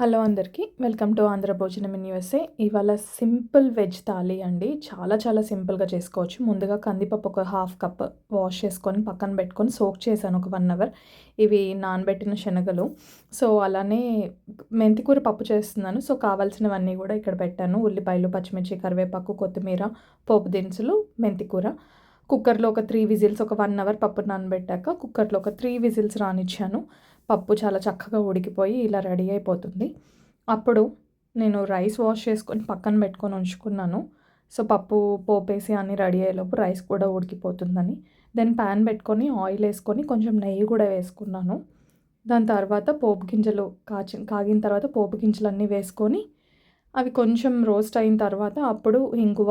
Hello అందరికీ welcome to Andhra Bhojanam in USA. ఇవాళ simple veg thali అండి. చాలా చాలా సింపుల్గా చేసుకోవచ్చు. ముందుగా కందిపప్పు ఒక హాఫ్ కప్ వాష్ చేసుకొని పక్కన పెట్టుకొని సోక్ చేశాను ఒక వన్ అవర్. ఇవి నానబెట్టిన శనగలు. సో అలానే మెంతికూర పప్పు చేస్తున్నాను. సో కావాల్సినవన్నీ కూడా ఇక్కడ పెట్టాను. ఉల్లిపాయలు పచ్చిమిర్చి కరివేపాకు కొత్తిమీర పోపు దినుసులు మెంతికూర. కుక్కర్లో ఒక త్రీ విజిల్స్ ఒక వన్ అవర్ పప్పు నానబెట్టాక కుక్కర్లో ఒక త్రీ విజిల్స్ రానిచ్చాను. పప్పు చాలా చక్కగా ఉడికిపోయి ఇలా రెడీ అయిపోతుంది. అప్పుడు నేను రైస్ వాష్ చేసుకొని పక్కన పెట్టుకొని ఉంచుకున్నాను. సో పప్పు పోపేసి అన్ని రెడీ అయ్యేలోపు రైస్ కూడా ఉడికిపోతుందని. దెన్ ప్యాన్ పెట్టుకొని ఆయిల్ వేసుకొని కొంచెం నెయ్యి కూడా వేసుకున్నాను. దాని తర్వాత పోపు గింజలు కాచి కాగిన తర్వాత పోపు గింజలు అన్నీ వేసుకొని అవి కొంచెం రోస్ట్ అయిన తర్వాత అప్పుడు ఇంగువ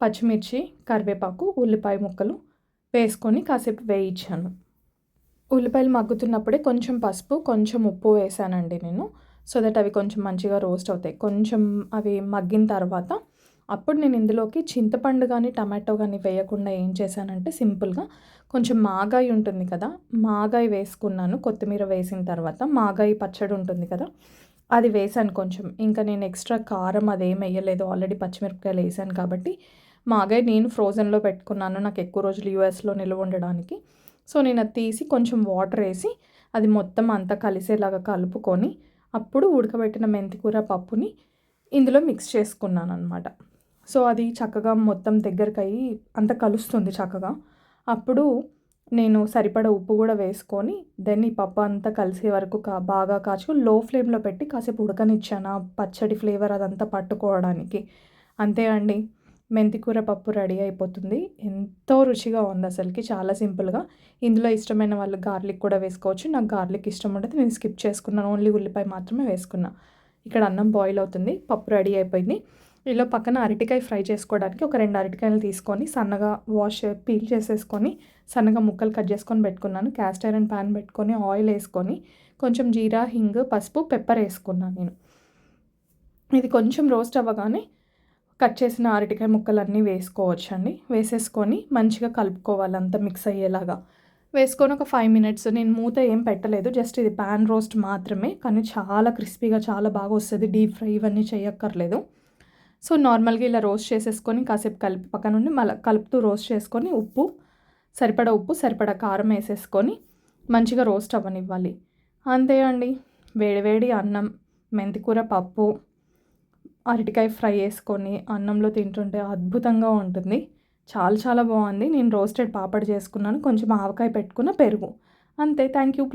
పచ్చిమిర్చి కరివేపాకు ఉల్లిపాయ ముక్కలు వేసుకొని కాసేపు వేయించాను. ఉల్లిపాయలు మగ్గుతున్నప్పుడే కొంచెం పసుపు కొంచెం ఉప్పు వేసానండి నేను. సో దట్ అవి కొంచెం మంచిగా రోస్ట్ అవుతాయి. కొంచెం అవి మగ్గిన తర్వాత అప్పుడు నేను ఇందులోకి చింతపండు కానీ టమాటో కానీ వేయకుండా ఏం చేశానంటే సింపుల్గా కొంచెం మాగాయి ఉంటుంది కదా మాగాయి వేసుకున్నాను. కొత్తిమీర వేసిన తర్వాత మాగాయి పచ్చడి ఉంటుంది కదా అది వేసాను కొంచెం. ఇంకా నేను ఎక్స్ట్రా కారం అదేం వేయలేదు. ఆల్రెడీ పచ్చిమిరపకాయలు వేసాను కాబట్టి మాగాయి నేను ఫ్రోజన్లో పెట్టుకున్నాను. నాకు ఎక్కువ రోజులు యూఎస్లో నిల్వ ఉండడానికి. సో నేను అది తీసి కొంచెం వాటర్ వేసి అది మొత్తం అంతా కలిసేలాగా కలుపుకొని అప్పుడు ఉడకబెట్టిన మెంతికూర పప్పుని ఇందులో మిక్స్ చేసుకున్నాను అనమాట సో అది చక్కగా మొత్తం దగ్గరికి అయ్యి అంత కలుస్తుంది చక్కగా. అప్పుడు నేను సరిపడ ఉప్పు కూడా వేసుకొని దెన్ ఈ పప్పు అంతా కలిసే వరకు కా బాగా కాచు లో ఫ్లేమ్లో పెట్టి కాసేపు ఉడకనిచ్చాను పచ్చడి ఫ్లేవర్ అదంతా పట్టుకోవడానికి. అంతే అండి. మెంతికూర పప్పు రెడీ అయిపోతుంది. ఎంతో రుచిగా ఉంది అసలుకి చాలా సింపుల్గా. ఇందులో ఇష్టమైన వాళ్ళు గార్లిక్ కూడా వేసుకోవచ్చు. నాకు గార్లిక్ ఇష్టం ఉండదు నేను స్కిప్ చేసుకున్నాను. ఓన్లీ ఉల్లిపాయ మాత్రమే వేసుకున్నా. ఇక్కడ అన్నం బాయిల్ అవుతుంది పప్పు రెడీ అయిపోయింది. ఇలా పక్కన అరటికాయ ఫ్రై చేసుకోవడానికి ఒక రెండు అరటికాయలు తీసుకొని సన్నగా వాష్ పీల్ చేసేసుకొని సన్నగా ముక్కలు కట్ చేసుకొని పెట్టుకున్నాను. క్యాస్ట్ ఐరన్ ప్యాన్ పెట్టుకొని ఆయిల్ వేసుకొని కొంచెం జీరా హింగ్ పసుపు పెప్పర్ వేసుకున్నాను నేను. ఇది కొంచెం రోస్ట్ అవ్వగానే కట్ చేసిన అరటికాయ ముక్కలన్నీ వేసుకోవచ్చండి. వేసేసుకొని మంచిగా కలుపుకోవాలి అంతా మిక్స్ అయ్యేలాగా. వేసుకొని ఒక ఫైవ్ మినిట్స్ నేను మూత ఏం పెట్టలేదు జస్ట్ ఇది ప్యాన్ రోస్ట్ మాత్రమే కానీ చాలా క్రిస్పీగా చాలా బాగా వస్తుంది. డీప్ ఫ్రై ఇవన్నీ చేయక్కర్లేదు. సో నార్మల్గా ఇలా రోస్ట్ చేసేసుకొని కాసేపు కలిపి పక్కన నుండి మళ్ళీ కలుపుతూ రోస్ట్ చేసుకొని ఉప్పు సరిపడా ఉప్పు సరిపడా కారం వేసేసుకొని మంచిగా రోస్ట్ అవ్వనివ్వాలి. అంతే అండి. వేడివేడి అన్నం మెంతికూర పప్పు అరటికాయ ఫ్రై వేసుకొని అన్నంలో తింటుంటే అద్భుతంగా ఉంటుంది. చాలా చాలా బాగుంది. నేను రోస్టెడ్ పాపడ్ చేసుకున్నాను. కొంచెం ఆవకాయ పెట్టుకున్న పెరుగు. అంతే. Thank you